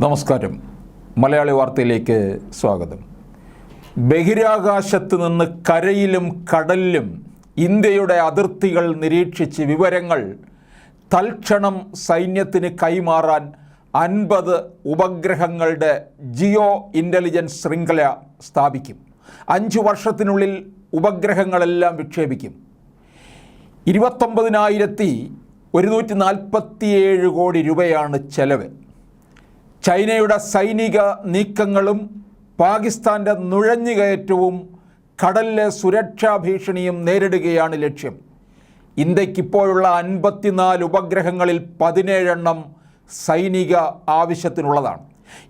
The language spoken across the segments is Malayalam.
നമസ്കാരം. മലയാളി വാർത്തയിലേക്ക് സ്വാഗതം. ബഹിരാകാശത്ത് നിന്ന് കരയിലും കടലിലും ഇന്ത്യയുടെ അതിർത്തികൾ നിരീക്ഷിച്ച് വിവരങ്ങൾ തൽക്ഷണം സൈന്യത്തിന് കൈമാറാൻ അൻപത് ഉപഗ്രഹങ്ങളുടെ ജിയോ ഇന്റലിജൻസ് ശൃംഖല സ്ഥാപിക്കും. അഞ്ച് വർഷത്തിനുള്ളിൽ ഉപഗ്രഹങ്ങളെല്ലാം വിക്ഷേപിക്കും. ഇരുപത്തൊമ്പതിനായിരത്തി ഒരുന്നൂറ്റി നാൽപ്പത്തിയേഴ് കോടി രൂപയാണ് ചെലവ്. ചൈനയുടെ സൈനിക നീക്കങ്ങളും പാകിസ്ഥാന്റെ നുഴഞ്ഞുകയറ്റവും കടലിലെ സുരക്ഷാ ഭീഷണിയും നേരിടുകയാണ് ലക്ഷ്യം. ഇന്ത്യക്കിപ്പോഴുള്ള അൻപത്തിനാല് ഉപഗ്രഹങ്ങളിൽ പതിനേഴെണ്ണം സൈനിക ആവശ്യത്തിനുള്ളതാണ്.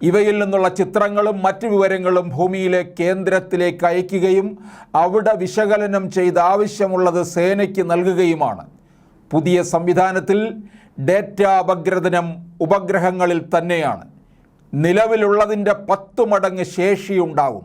ഇവയിൽ നിന്നുള്ള ചിത്രങ്ങളും മറ്റു വിവരങ്ങളും ഭൂമിയിലെ കേന്ദ്രത്തിലേക്ക് അയക്കുകയും അവിടെ വിശകലനം ചെയ്ത് ആവശ്യമുള്ളത് സേനയ്ക്ക് നൽകുകയുമാണ്. പുതിയ സംവിധാനത്തിൽ ഡേറ്റ അപഗ്രഥനം ഉപഗ്രഹങ്ങളിൽ തന്നെയാണ്. നിലവിലുള്ളതിന്റെ പത്ത് മടങ്ങ് ശേഷിയുണ്ടാവും.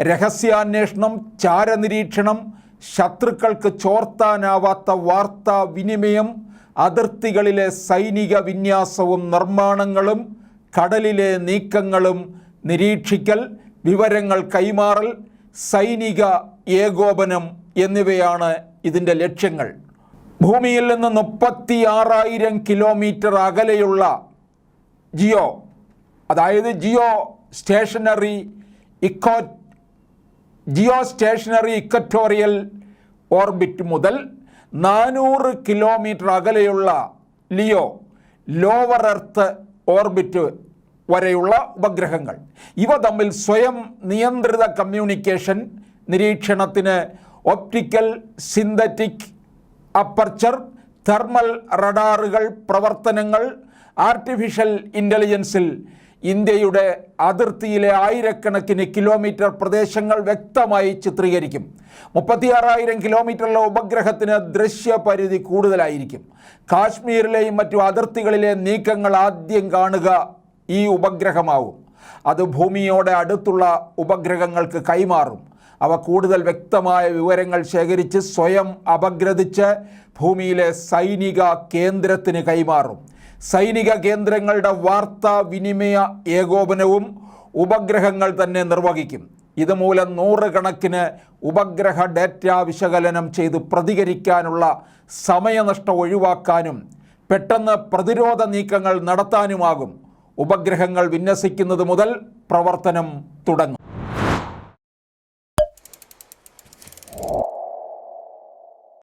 രഹസ്യാന്വേഷണം ചാരനിരീക്ഷണം ശത്രുക്കൾക്ക് ചോർത്താനാവാത്ത വാർത്താ വിനിമയം അതിർത്തികളിലെ സൈനിക വിന്യാസവും നിർമ്മാണങ്ങളും കടലിലെ നീക്കങ്ങളും നിരീക്ഷിക്കൽ വിവരങ്ങൾ കൈമാറൽ സൈനിക ഏകോപനം എന്നിവയാണ് ഇതിന്റെ ലക്ഷ്യങ്ങൾ. ഭൂമിയിൽ നിന്ന് മുപ്പത്തി ആറായിരം കിലോമീറ്റർ അകലെയുള്ള ജിയോ അതായത് geostationary eco geostationary equatorial orbit മുതൽ നാനൂറ് കിലോമീറ്റർ അകലെയുള്ള ലിയോ ലോവർ എർത്ത് ഓർബിറ്റ് വരെയുള്ള ഉപഗ്രഹങ്ങൾ. ഇവ തമ്മിൽ സ്വയം നിയന്ത്രിത കമ്മ്യൂണിക്കേഷൻ നിരീക്ഷണത്തിന് ഒപ്റ്റിക്കൽ സിന്തറ്റിക് അപ്പർച്ചർ തെർമൽ റഡാറുകൾ പ്രവർത്തനങ്ങൾ ആർട്ടിഫിഷ്യൽ ഇന്റലിജൻസിൽ ഇന്ത്യയുടെ അതിർത്തിയിലെ ആയിരക്കണക്കിന് കിലോമീറ്റർ പ്രദേശങ്ങൾ വ്യക്തമായി ചിത്രീകരിക്കും. മുപ്പത്തിയാറായിരം കിലോമീറ്ററിലെ ഉപഗ്രഹത്തിന് ദൃശ്യപരിധി കൂടുതലായിരിക്കും. കാശ്മീരിലെയും മറ്റു അതിർത്തികളിലെ നീക്കങ്ങൾ ആദ്യം കാണുക ഈ ഉപഗ്രഹമാവും. അത് ഭൂമിയോടെ അടുത്തുള്ള ഉപഗ്രഹങ്ങൾക്ക് കൈമാറും. അവ കൂടുതൽ വ്യക്തമായ വിവരങ്ങൾ ശേഖരിച്ച് സ്വയം അപഗ്രഥിച്ച് ഭൂമിയിലെ സൈനിക കേന്ദ്രത്തിന് കൈമാറും. സൈനിക കേന്ദ്രങ്ങളുടെ വാർത്താ വിനിമയ ഏകോപനവും ഉപഗ്രഹങ്ങൾ തന്നെ നിർവഹിക്കും. ഇതുമൂലം നൂറുകണക്കിന് ഉപഗ്രഹ ഡാറ്റ വിശകലനം ചെയ്ത് പ്രതികരിക്കാനുള്ള സമയനഷ്ടം ഒഴിവാക്കാനും പെട്ടെന്ന് പ്രതിരോധ നീക്കങ്ങൾ നടത്താനുമാകും. ഉപഗ്രഹങ്ങൾ വിന്യസിക്കുന്നത് മുതൽ പ്രവർത്തനം തുടങ്ങും.